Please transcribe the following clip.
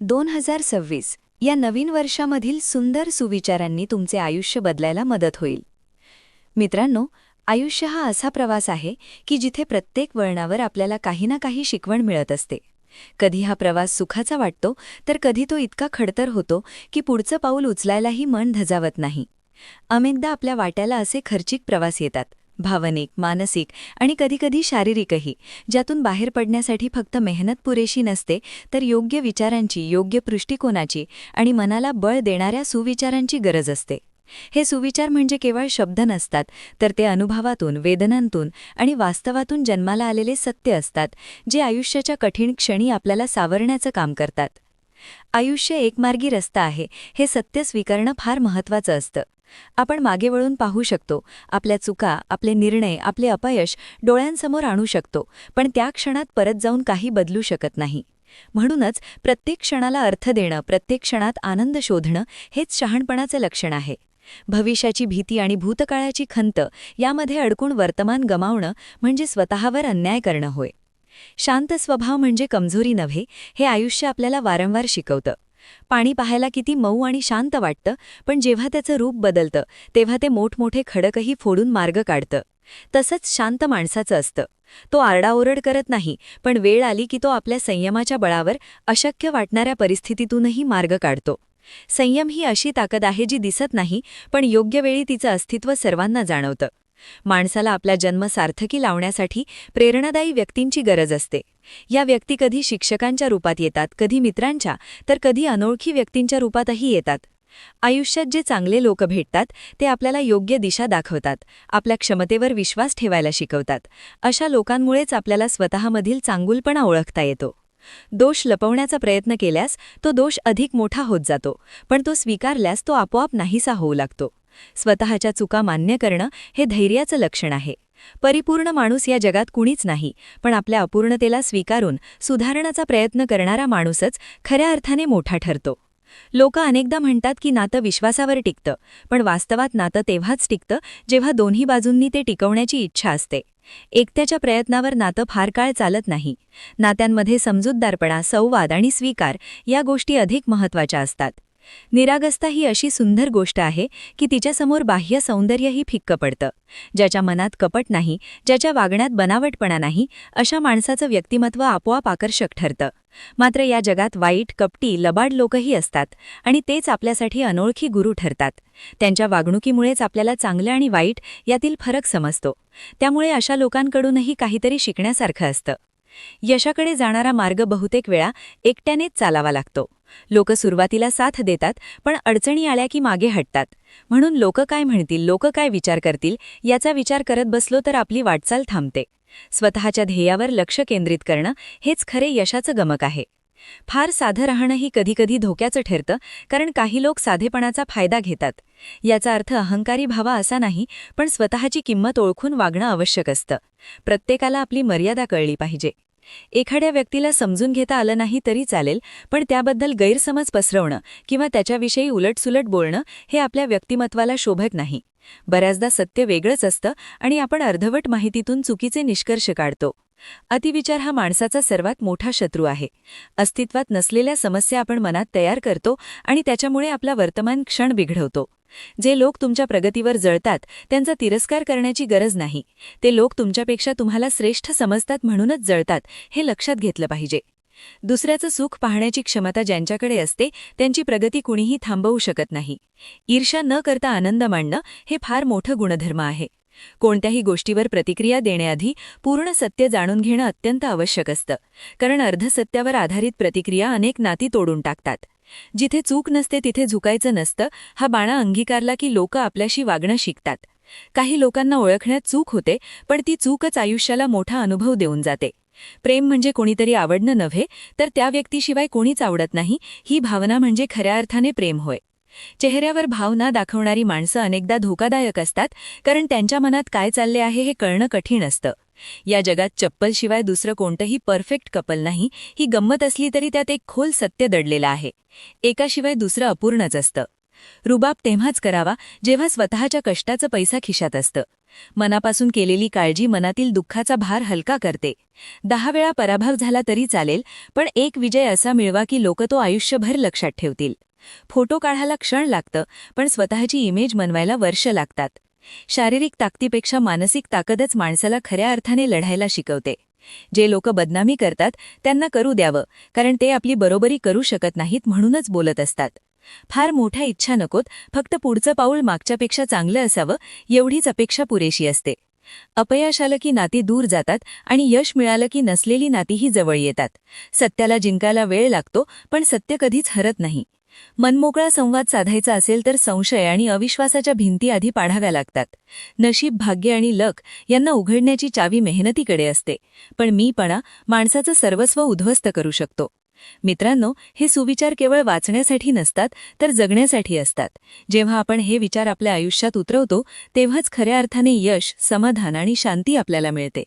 दोन हजार सव्वीस या नवीन वर्षामधील सुंदर सुविचारांनी तुमचे आयुष्य बदलायला मदत होईल. मित्रांनो आयुष्य हा असा प्रवास आहे की जिथे प्रत्येक वळणावर आपल्याला काही ना काही शिकवण मिळत असते. कधी हा प्रवास सुखाचा वाटतो तर कधी तो इतका खडतर होतो की पुढचं पाऊल उचलायलाही मन धजावत नाही. अनेकदा आपल्या वाट्याला असे खर्चिक प्रवास येतात भावनिक मानसिक आणि कधीकधी शारीरिकही ज्यातून बाहेर पडण्यासाठी फक्त मेहनत पुरेशी नसते तर योग्य विचारांची योग्य पृष्टिकोनाची आणि मनाला बळ देणाऱ्या सुविचारांची गरज असते. हे सुविचार म्हणजे केवळ शब्द नसतात तर ते अनुभवातून वेदनांतून आणि वास्तवातून जन्माला आलेले सत्य असतात जे आयुष्याच्या कठीण क्षणी आपल्याला सावरण्याचं काम करतात. आयुष्य एकमार्गी रस्ता आहे हे सत्य स्वीकारणं फार महत्त्वाचं असतं. आपण मागे वळून पाहू शकतो. आपल्या चुका आपले निर्णय आपले अपयश डोळ्यांसमोर आणू शकतो पण त्या क्षणात परत जाऊन काही बदलू शकत नाही. म्हणूनच प्रत्येक क्षणाला अर्थ देणं प्रत्येक क्षणात आनंद शोधणं हेच शहाणपणाचं लक्षण आहे. भविष्याची भीती आणि भूतकाळाची खंत यामध्ये अडकून वर्तमान गमावणं म्हणजे स्वतःवर अन्याय करणं होय. शांत स्वभाव म्हणजे कमजोरी नव्हे हे आयुष्य आपल्याला वारंवार शिकवतं. पाणी पाहायला किती मऊ आणि शांत वाटतं पण जेव्हा त्याचं रूप बदलतं तेव्हा ते मोठमोठे खडकही फोडून मार्ग काढतं. तसंच शांत माणसाचं असतं. तो आरडाओरड करत नाही पण वेळ आली की तो आपल्या संयमाच्या बळावर अशक्य वाटणाऱ्या परिस्थितीतूनही मार्ग काढतो. संयम ही अशी ताकद आहे जी दिसत नाही पण योग्य वेळी तिचं अस्तित्व सर्वांना जाणवतं. माणसाला आपला जन्म सार्थकी लावण्यासाठी प्रेरणादायी व्यक्तींची गरज असते. या व्यक्ती कधी शिक्षकांच्या रूपात येतात कधी मित्रांच्या तर कधी अनोळखी व्यक्तींच्या रूपातही येतात. आयुष्यात जे चांगले लोक भेटतात ते आपल्याला योग्य दिशा दाखवतात आपल्या क्षमतेवर विश्वास ठेवायला शिकवतात. अशा लोकांमुळेच आपल्याला स्वतःमधील चांगुलपणा ओळखता येतो. दोष लपवण्याचा प्रयत्न केल्यास तो दोष अधिक मोठा होत जातो पण तो स्वीकारल्यास तो आपोआप नाहीसा होऊ लागतो. स्वतःच्या चुका मान्य करणं हे धैर्याचं लक्षण आहे. परिपूर्ण माणूस या जगात कुणीच नाही पण आपल्या अपूर्णतेला स्वीकारून सुधारणाचा प्रयत्न करणारा माणूसच खऱ्या अर्थाने मोठा ठरतो. लोक अनेकदा म्हणतात की नातं विश्वासावर टिकतं पण वास्तवात नातं तेव्हाच टिकतं जेव्हा दोन्ही बाजूंनी ते टिकवण्याची इच्छा असते. एकट्याच्या प्रयत्नावर नातं फार काळ चालत नाही. नात्यांमध्ये समजूतदारपणा संवाद आणि स्वीकार या गोष्टी अधिक महत्त्वाच्या असतात. निरागस्ता ही अशी सुंदर गोष्ट आहे की तिच्यासमोर बाह्य सौंदर्यही फिक्क पडतं. ज्याच्या मनात कपट नाही ज्याच्या वागण्यात बनावटपणा नाही अशा माणसाचं व्यक्तिमत्व आपोआप आकर्षक ठरतं. मात्र या जगात वाईट कपटी लबाड लोकही असतात आणि तेच आपल्यासाठी अनोळखी गुरु ठरतात. त्यांच्या वागणुकीमुळेच आपल्याला चांगलं आणि वाईट यातील फरक समजतो. त्यामुळे अशा लोकांकडूनही काहीतरी शिकण्यासारखं असतं. यशाकडे जाणारा मार्ग बहुतेक वेळा एकट्यानेच चालावा लागतो. लोक सुरुवातीला साथ देतात पण अडचणी आल्या की मागे हटतात. म्हणून लोक काय म्हणतील लोक काय विचार करतील याचा विचार करत बसलो तर आपली वाटचाल थांबते. स्वतःच्या ध्येयावर लक्ष केंद्रित करणं हेच खरे यशाचं गमक आहे. फार साधं राहणंही कधीकधी धोक्याचं ठरतं कारण काही लोक साधेपणाचा फायदा घेतात. याचा अर्थ अहंकारी भावा असा नाही पण स्वतःची किंमत ओळखून वागणं आवश्यक असतं. प्रत्येकाला आपली मर्यादा कळली पाहिजे. एखाद्या व्यक्तीला समजून घेता आलं नाही तरी चालेल पण त्याबद्दल गैरसमज पसरवणं किंवा त्याच्याविषयी उलटसुलट बोलणं हे आपल्या व्यक्तिमत्वाला शोभत नाही. बऱ्याचदा सत्य वेगळंच असतं आणि आपण अर्धवट माहितीतून चुकीचे निष्कर्ष काढतो. अतिविचार हा माणसाचा सर्वात मोठा शत्रू आहे. अस्तित्वात नसलेल्या समस्या आपण मनात तयार करतो आणि त्याच्यामुळे आपला वर्तमान क्षण बिघडवतो. जे लोक तुमच्या प्रगतीवर जळतात त्यांचा तिरस्कार करण्याची गरज नाही. ते लोक तुमच्यापेक्षा तुम्हाला श्रेष्ठ समजतात म्हणूनच जळतात हे लक्षात घेतलं पाहिजे. दुसऱ्याचं सुख पाहण्याची क्षमता ज्यांच्याकडे असते त्यांची प्रगती कुणीही थांबवू शकत नाही. ईर्षा न करता आनंद मांडणं हे फार मोठं गुणधर्म आहे. कोणत्याही गोष्टीवर प्रतिक्रिया देण्याआधी पूर्ण सत्य जाणून घेणं अत्यंत आवश्यक असतं कारण अर्धसत्यावर आधारित प्रतिक्रिया अनेक नाती तोडून टाकतात. जिथे चूक नसते तिथे झुकायचं नसतं हा बाणा अंगीकारला की लोक आपल्याशी वागणं शिकतात. काही लोकांना ओळखण्यात चूक होते पण ती चूकच आयुष्याला मोठा अनुभव देऊन जाते. प्रेम म्हणजे कोणीतरी आवडणं नव्हे तर त्या व्यक्तीशिवाय कोणीच आवडत नाही ही भावना म्हणजे खऱ्या अर्थाने प्रेम होय. चेहऱ्यावर भावना दाखवणारी माणसं अनेकदा धोकादायक असतात कारण त्यांच्या मनात काय चालले आहे हे कळणं कठीण असतं. या जगात चप्पलशिवाय दुसरं कोणतंही परफेक्ट कपल नाही ही गंमत असली तरी त्यात एक खोल सत्य दडलेलं आहे. एकाशिवाय दुसरं अपूर्णच असतं. रुबाब तेव्हाच करावा जेव्हा स्वतःच्या कष्टाचं पैसा खिशात असतं. मनापासून केलेली काळजी मनातील दुःखाचा भार हलका करते. दहा वेळा पराभव झाला तरी चालेल पण एक विजय असा मिळवा की लोक तो आयुष्यभर लक्षात ठेवतील. फोटो काढायला क्षण लागतं पण स्वतःची इमेज बनवायला वर्ष लागतात. शारीरिक ताकदीपेक्षा मानसिक ताकदच माणसाला खऱ्या अर्थाने लढायला शिकवते. जे लोक बदनामी करतात त्यांना करू द्यावं कारण ते आपली बरोबरी करू शकत नाहीत म्हणूनच बोलत असतात. फार मोठ्या इच्छा नकोत फक्त पुढचं पाऊल मागच्यापेक्षा चांगलं असावं एवढीच अपेक्षा पुरेशी असते. अपयश आलं की नाती दूर जातात आणि यश मिळालं की नसलेली नातीही जवळ येतात. सत्याला जिंकायला वेळ लागतो पण सत्य कधीच हरत नाही. मनमोकळा संवाद साधायचा असेल तर संशय आणि अविश्वासाच्या भिंती आधी पाढाव्या लागतात. नशीब भाग्य आणि लक यांना उघडण्याची चावी मेहनतीकडे असते. पण मीपणा माणसाचं सर्वस्व उद्ध्वस्त करू शकतो. मित्रांनो हे सुविचार केवळ वाचण्यासाठी नसतात तर जगण्यासाठी असतात. जेव्हा आपण हे विचार आपल्या आयुष्यात उतरवतो तेव्हाच खऱ्या अर्थाने यश समाधान आणि शांती आपल्याला मिळते.